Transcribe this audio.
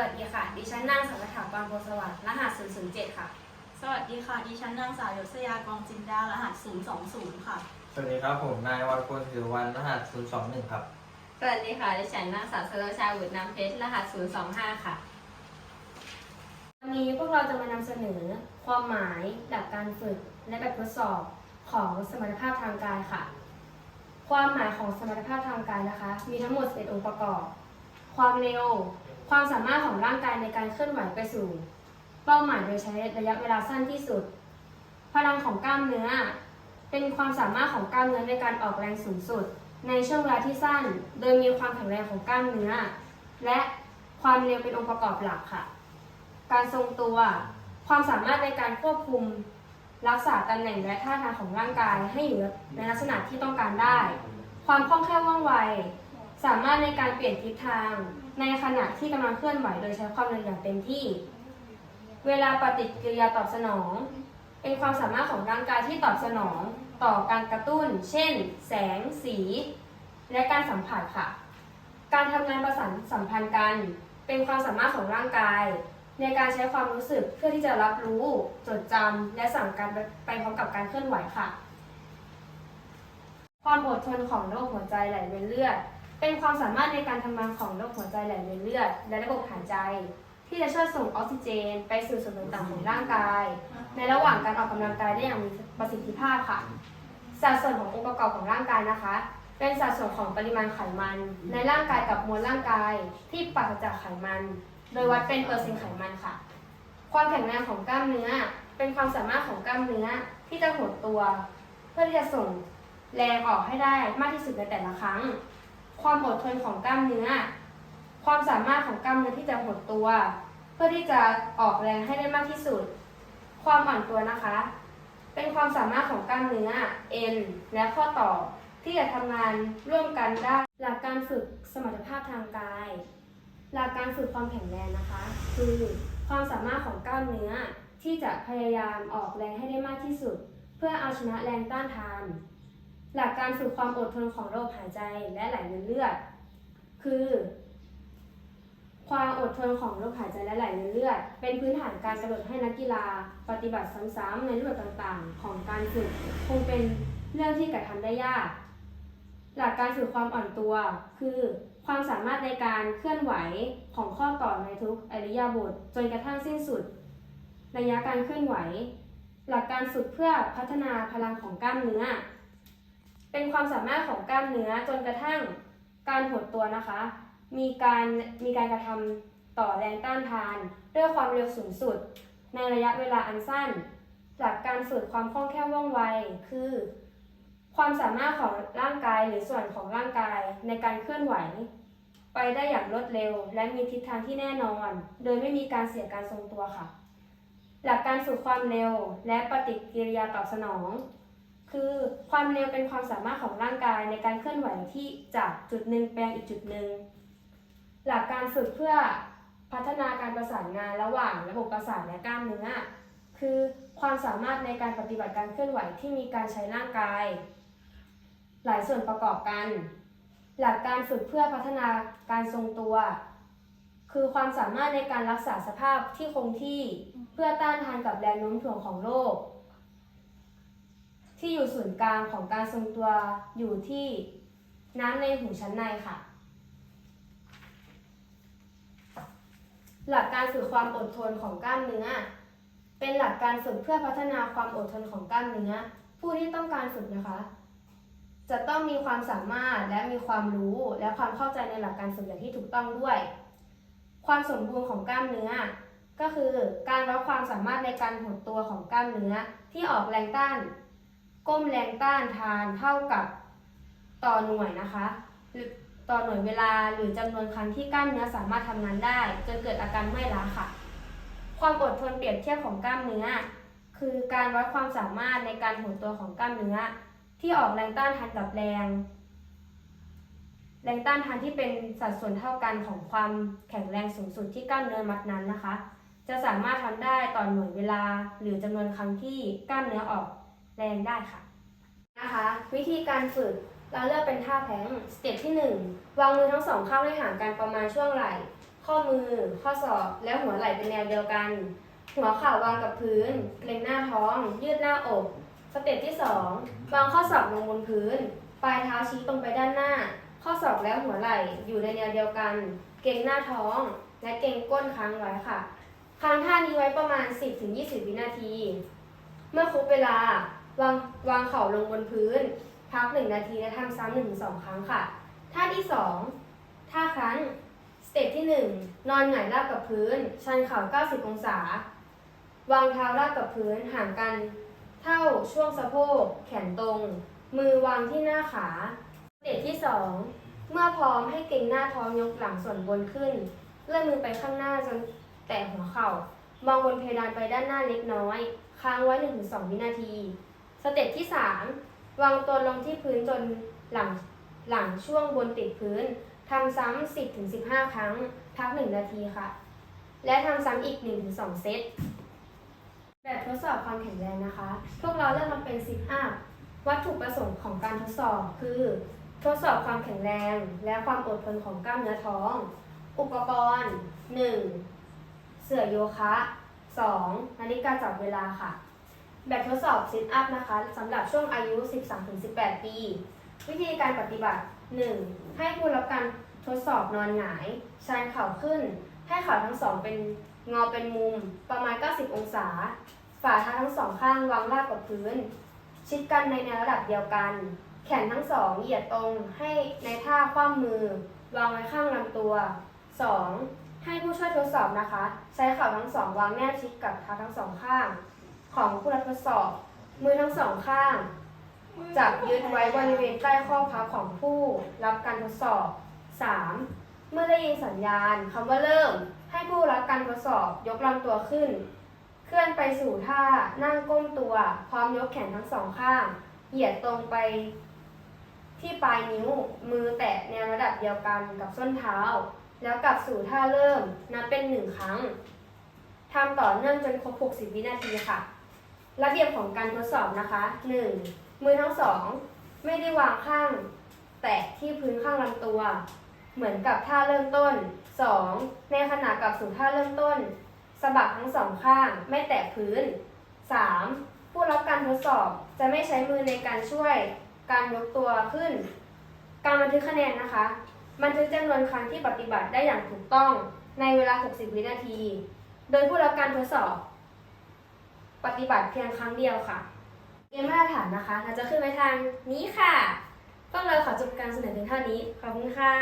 วัสดีค่ะ ดิฉันนางสาวถากรโพสวัสดิ์รหัส 007 ค่ะ สวัสดีค่ะ ดิฉันนางสาวยศยากองจินดา รหัส 020 ค่ะ สวัสดีครับผมนายวรพลถือวันรหัส 021 ครับ สวัสดีค่ะ ดิฉันนางสาวสโลชาวุฒิน้ำเพชร รหัส 025 ค่ะวันนี้พวกเราจะมานำเสนอความหมายหลักการฝึกและแบบทดสอบของสมรรถภาพทางกายค่ะ ความหมายของสมรรถภาพทางกายนะคะ มีทั้งหมด11องค์ประกอบ ความเร็ว ความสามารถของร่างกายในการเคลื่อนไหวไปสู่ เป้าหมายโดยใช้ระยะเวลาสั้นที่สุด พลังของกล้ามเนื้อ เป็นความสามารถของกล้ามเนื้อในการออกแรงสูงสุด ในช่วงเวลาที่สั้น โดยมีความแข็งแรงของกล้ามเนื้อ และความเร็วเป็นองค์ประกอบหลักค่ะ การทรงตัว ความสามารถในการควบคุม รักษาตำแหน่งและท่าทางของร่างกายให้อยู่ในลักษณะที่ต้องการได้ ความคล่องแคล่วว่องไว สามารถในการเปลี่ยนทิศทาง ในขณะที่กำลังเคลื่อนไหวโดยใช้ความเร็วอย่างเต็มที่ เวลาปฏิกิริยาตอบสนอง เป็นความสามารถของร่างกายที่ตอบสนองต่อการกระตุ้น เช่น แสง สี และการสัมผัสค่ะ การทำงานประสานสัมพันธ์กัน เป็นความสามารถของร่างกาย ในการใช้ความรู้สึกเพื่อที่จะรับรู้ จดจำและสั่งการไปพร้อมกับการเคลื่อนไหวค่ะ ความอดทนของโระบบหัวใจไหลเวียนเลือด เป็นความสามารถในการทำงานของระบบหัวใจไหลเวียนเลือด และระบบหายใจ ที่จะช่วยส่งออกซิเจน ไปสู่ส่วนต่างๆของร่างกาย ในระหว่างการออกกำลังกายได้อย่างมีประสิทธิภาพค่ะ สัดส่วนขององค์ประกอบของร่างกายนะคะ เป็นสัดส่วนของปริมาณไขมัน ในร่างกายกับมวลร่างกายที่ปราศจากไขมัน โดยวัดเป็นเปอร์เซ็นต์ไขมันค่ะ ความแข็งแรงของกล้ามเนื้อ เป็นความสามารถของกล้ามเนื้อที่จะหดตัว เพื่อที่จะส่งแรงออกให้ได้มากที่สุดในแต่ละครั้ง ความอดทนของกล้ามเนื้อ ความสามารถของกล้ามเนื้อที่จะหดตัว เพื่อที่จะออกแรงให้ได้มากที่สุด ความอ่อนตัวนะคะ เป็นความสามารถของกล้ามเนื้อเอ็นและข้อต่อที่จะทำงานร่วมกันได้ หลักการฝึกสมรรถภาพทางกาย หลักการฝึกความแข็งแรงนะคะ คือความสามารถของกล้ามเนื้อที่จะพยายามออกแรงให้ได้มากที่สุด เพื่อเอาชนะแรงต้านทาน หลักการฝึกความอดทนของระบบหายใจและไหลเวียนเลือด คือ ความอดทนของระบบหายใจและไหลเวียนเลือด เป็นพื้นฐานการกำหนดให้นักกีฬา ปฏิบัติซ้ำๆในรูปแบบต่างๆ ของการฝึกคงเป็นเรื่องที่กระทำได้ยาก หลักการฝึกความอ่อนตัว คือความสามารถในการเคลื่อนไหวของข้อต่อในทุกอริยาบทจนกระทั่งสิ้นสุด ระยะการเคลื่อนไหว หลักการฝึกเพื่อพัฒนาพลังของกล้ามเนื้อ เป็นความสามารถของกล้ามเนื้อจนกระทั่งการหดตัวนะคะ มีการมีการกระทำต่อแรงต้านทาน ด้วยความเร็วสูงสุด ในระยะเวลาอันสั้น หลักการฝึกความคล่องแคล่วว่องไวคือ ความสามารถของร่างกายหรือส่วนของร่างกายในการเคลื่อนไหว ไปได้อย่างรวดเร็ว และมีทิศทางที่แน่นอน โดยไม่มีการเสียการทรงตัวค่ะ หลักการฝึกความเร็ว และปฏิกิริยาตอบสนอง คือความเร็วเป็นความสามารถของร่างกายในการเคลื่อนไหวที่จากจุดหนึ่งไปยังอีกจุดหนึ่ง หลักการฝึกเพื่อพัฒนาการประสานงานระหว่างระบบประสาทและกล้ามเนื้อ คือความสามารถในการปฏิบัติการเคลื่อนไหวที่มีการใช้ร่างกาย หลายส่วนประกอบกัน หลักการฝึกเพื่อพัฒนาการทรงตัว คือความสามารถในการรักษาสภาพที่คงที่เพื่อต้านทานกับแรงโน้มถ่วงของโลก ที่อยู่ศูนย์กลางของการทรงตัวอยู่ที่น้ำในหูชั้นในค่ะ หลักการฝึกความอดทนของกล้ามเนื้อ เป็นหลักการฝึกเพื่อพัฒนาความอดทนของกล้ามเนื้อ ผู้ที่ต้องการฝึกนะคะ จะต้องมีความสามารถและมีความรู้และความเข้าใจในหลักการฝึกอย่างที่ถูกต้องด้วย ความสมบูรณ์ของกล้ามเนื้อ ก็คือการวัดความสามารถในการหดตัวของกล้ามเนื้อที่ออกแรงต้าน ก้มแรงต้านทานเท่ากับต่อหน่วยนะคะหรือต่อหน่วยเวลาหรือจำนวนครั้งที่กล้ามเนื้อสามารถทำงานได้จนเกิดอาการเมื่อยล้าค่ะ ความอดทนเปรียบเทียบของกล้ามเนื้อ คือการวัดความสามารถในการหดตัวของกล้ามเนื้อ ที่ออกแรงต้านทานกับแรง แรงต้านทานที่เป็นสัดส่วนเท่ากันของความแข็งแรงสูงสุดที่กล้ามเนื้อมัดนั้นนะคะ จะสามารถทำได้ต่อหน่วยเวลาหรือจำนวนครั้งที่กล้ามเนื้อออก แรงได้ค่ะนะคะ วิธีการฝึกเราเลือกเป็นท่าแพงสเต็ปที่ 1 วางมือทั้งสองข้างให้ห่างกันประมาณช่วงไหล่ ข้อมือ ข้อศอก และหัวไหล่เป็นแนวเดียวกัน หัวเข่าวางกับพื้น เกรงหน้าท้อง ยืดหน้าอก สเต็ปที่ 2 วางข้อศอกลงบนพื้น ปลายเท้าชี้ตรงไปด้านหน้า ข้อศอกและหัวไหล่อยู่ในแนวเดียวกัน เกรงหน้าท้อง และเกรงก้นค้างไว้ค่ะค้างท่านี้ไว้ประมาณ 10-20 วินาที เมื่อครบเวลา วางวางเข่าลงบนพื้น พัก 1 นาทีและทำซ้ำหนึ่งถึงสองครั้งค่ะ ท่าที่ 2 ท่าครั้งสเต็ปที่ 1 นอนหงายราบกับพื้น ชันเข่า 90 องศา วางเท้าราบกับพื้นห่างกัน เท่าช่วงสะโพก แขนตรง มือวางที่หน้าขาสเต็ปที่ 2 เมื่อพร้อมให้เกร็งหน้าท้องยกหลังส่วนบนขึ้น เลื่อนมือไปข้างหน้าจนแตะหัวเข่ามองบนเพดานไปด้านหน้าเล็กน้อย ค้างไว้ 1-2 วินาที สเต็ปที่ 3 วางตัวลงที่พื้นจนหลังหลังช่วงบนติดพื้นทำซ้ำ10-15 ครั้ง พัก 1 นาทีค่ะ และทำซ้ำอีก 1-2 เซต แบบทดสอบความแข็งแรงนะคะ พวกเราเลือกมาเป็นซิทอัพวัตถุประสงค์ของการทดสอบคือ ทดสอบความแข็งแรง และความอดทนของกล้ามเนื้อท้อง อุปกรณ์ 1. เสื่อโยคะ 2. นาฬิกาจับเวลาค่ะ แบบทดสอบซิทอัพนะคะสำหรับช่วงอายุ 13-18 ปี วิธีการปฏิบัติ 1. ให้ผู้รับการทดสอบนอนหงาย ชันเข่าขึ้น ให้เข่าทั้งสองเป็นงอเป็นมุม ประมาณ 90 องศา ฝ่าเท้าทั้งสองข้างวางราบกับพื้น ชิดกันในแนวระดับเดียวกัน แขนทั้งสองเหยียดตรงให้ในท่าคว่ำมือ วางไว้ข้างลำตัว 2. ให้ผู้ช่วยทดสอบนะคะ ใช้เข่าทั้งสองวางแนบชิดกับเท้าทั้งสองข้าง ของผู้รับทดสอบ มือทั้งสองข้าง จับยึดไว้บริเวณใต้ข้อพับของผู้รับการทดสอบ 3. เมื่อได้ยินสัญญาณคำว่าเริ่ม ให้ผู้รับการทดสอบยกลำตัวขึ้น เคลื่อนไปสู่ท่านั่งก้มตัว พร้อมยกแขนทั้งสองข้าง เหยียดตรงไปที่ปลายนิ้วมือแตะแนวระดับเดียวกันกับส้นเท้า แล้วกลับสู่ท่าเริ่มนับเป็นหนึ่งครั้งทำต่อเนื่องจนครบ 60 วินาทีค่ะ ระเบียบของการทดสอบนะคะ 1. มือทั้งสองไม่ได้วางข้าง แตะที่พื้นข้างลำตัว เหมือนกับท่าเริ่มต้น 2. ในขณะกลับสู่ท่าเริ่มต้นสะบักทั้งสองข้างไม่แตะพื้น 3. ผู้รับการทดสอบจะไม่ใช้มือในการช่วยการยกตัวขึ้น การบันทึกคะแนนนะคะ บันทึกจำนวนครั้งที่ปฏิบัติได้อย่างถูกต้องในเวลา 60 วินาที โดยผู้รับการทดสอบ ปฏิบัติเพียงครั้งเดียวค่ะ เกณฑ์มาตรฐานนะคะเราจะขึ้นไปทางนี้ค่ะ พวกเราขอจบการเสนอเพียงเท่านี้ ขอบคุณค่ะ